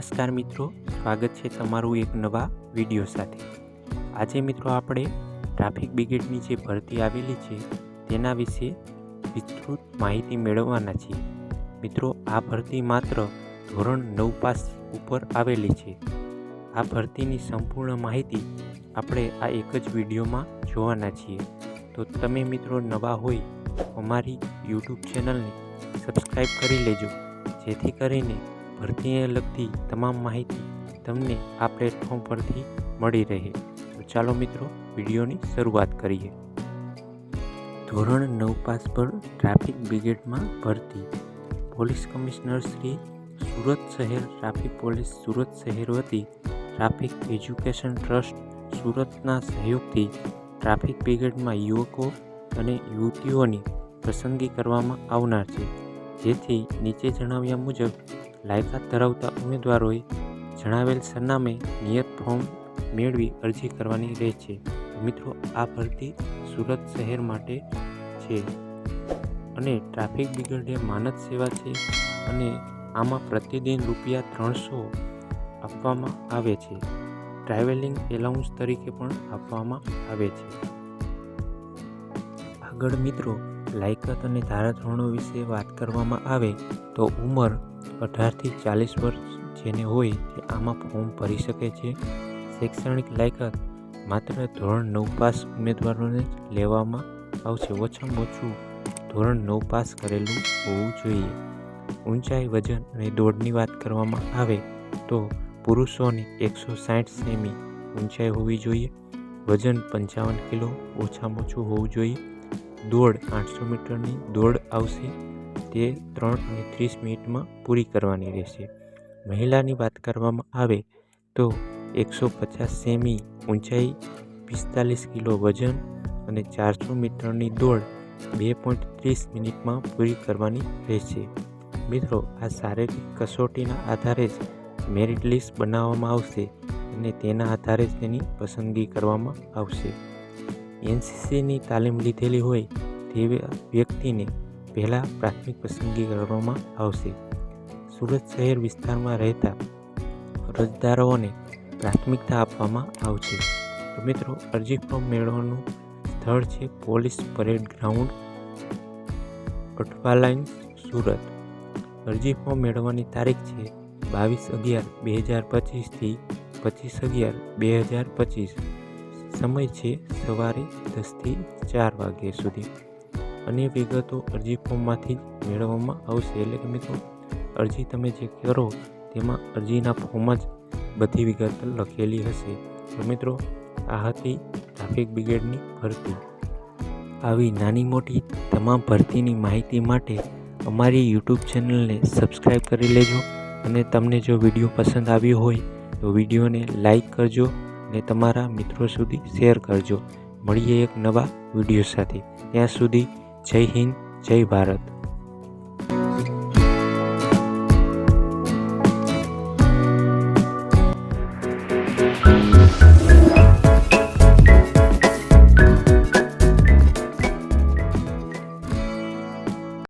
નમસ્કાર મિત્રો, સ્વાગત છે તમારું એક નવા વીડિયો સાથે. આજે મિત્રો આપણે ટ્રાફિક બ્રિગેડની જે ભરતી આવેલી છે, તેના વિશે વિસ્તૃત માહિતી મેળવવાના છીએ. મિત્રો, આ ભરતી માત્ર ધોરણ નવ પાસ ઉપર આવેલી છે. આ ભરતીની સંપૂર્ણ માહિતી આપણે આ એક જ વિડીયોમાં જોવાના છીએ. તો તમે મિત્રો નવા હોય, અમારી યુટ્યુબ ચેનલને સબસ્ક્રાઈબ કરી લેજો. જેથી કરીને ભરતીને લગતી તમામ માહિતી તમને આ પ્લેટફોર્મ પરથી મળી રહે. તો ચાલો મિત્રો, વિડીયોની શરૂઆત કરીએ. ધોરણ નવ પાસ પર ટ્રાફિક બ્રિગેડમાં ભરતી. પોલીસ કમિશનર શ્રી સુરત શહેર ટ્રાફિક પોલીસ સુરત શહેર વતી ટ્રાફિક એજ્યુકેશન ટ્રસ્ટ સુરતના સહયોગથી ટ્રાફિક બ્રિગેડમાં યુવકો અને યુવતીઓની પસંદગી કરવામાં આવનાર છે. જેથી નીચે જણાવ્યા મુજબ લાયકાત ધરાવતા ઉમેદવારોએ જણાવેલ સરનામે નિયત ફોર્મ મેળવી અરજી કરવાની રહેશે મિત્રો, આ ભરતી સુરત શહેર માટે છે અને ટ્રાફિક બિગડે માનદ સેવા છે અને આમાં પ્રતિદિન રૂપિયા ત્રણસો આપવામાં આવે છે. ટ્રાવેલિંગ એલાઉન્સ તરીકે પણ આપવામાં આવે છે. આગળ મિત્રો લાયકાત અને ધારાધોરણો વિશે વાત કરવામાં આવે તો ઉંમર અઢારથી ચાલીસ વર્ષ જેને હોય તે આમાં ફોર્મ ભરી શકે છે. શૈક્ષણિક લાયકાત માત્ર ધોરણ નવ પાસ ઉમેદવારોને જ લેવામાં આવશે. ઓછામાં ઓછું ધોરણ નવ પાસ કરેલું હોવું જોઈએ. ઊંચાઈ, વજન અને દોડની વાત કરવામાં આવે તો પુરુષોની એકસો સાઠ સેમી ઊંચાઈ હોવી જોઈએ. વજન પંચાવન કિલો ઓછામાં ઓછું હોવું જોઈએ. દોડ આઠસો મીટરની દોડ આવશે તે ત્રણ અને ત્રીસ મિનિટમાં પૂરી કરવાની રહેશે. મહિલાની વાત કરવામાં આવે તો એકસો પચાસ સેમી ઊંચાઈ, પિસ્તાલીસ કિલો વજન અને ચારસો મીટરની દોડ બે પોઈન્ટ ત્રીસ મિનિટમાં પૂરી કરવાની રહેશે. મિત્રો, આ શારીરિક કસોટીના આધારે જ મેરિટ લિસ્ટ બનાવવામાં આવશે અને તેના આધારે જ તેની પસંદગી કરવામાં આવશે. એનસીસીની તાલીમ લીધેલી હોય તેવી વ્યક્તિને પહેલાં પ્રાથમિક પસંદગી કરવામાં આવશે. સુરત શહેર વિસ્તારમાં રહેતા અરજદારોને પ્રાથમિકતા આપવામાં આવશે. તો મિત્રો, અરજી ફોર્મ મેળવવાનું સ્થળ છે police parade ground Athwa line Surat. અરજી ફોર્મ મેળવવાની તારીખ છે બાવીસ અગિયાર બે હજાર પચીસથી પચીસ અગિયાર બે હજાર પચીસ. સમય છે સવારે દસથી ચાર વાગ્યા સુધી. અન્ય વિગતો અરજી ફોર્મમાંથી જ મેળવવામાં આવશે. એટલે કે મિત્રો, અરજી તમે જે કરો તેમાં અરજીના ફોર્મ જ બધી વિગત લખેલી હશે. તો મિત્રો, આ હતી ટ્રાફિક બ્રિગેડની ભરતી. આવી નાની મોટી તમામ ભરતીની માહિતી માટે અમારી યુટ્યુબ ચેનલને સબસ્ક્રાઈબ કરી લેજો અને તમને જો વીડિયો પસંદ આવ્યો હોય તો વિડીયોને લાઈક કરજો અને તમારા મિત્રો સુધી શેર કરજો. મળીએ એક નવા વીડિયો સાથે. ત્યાં સુધી જય હિન્દ, જય ભારત.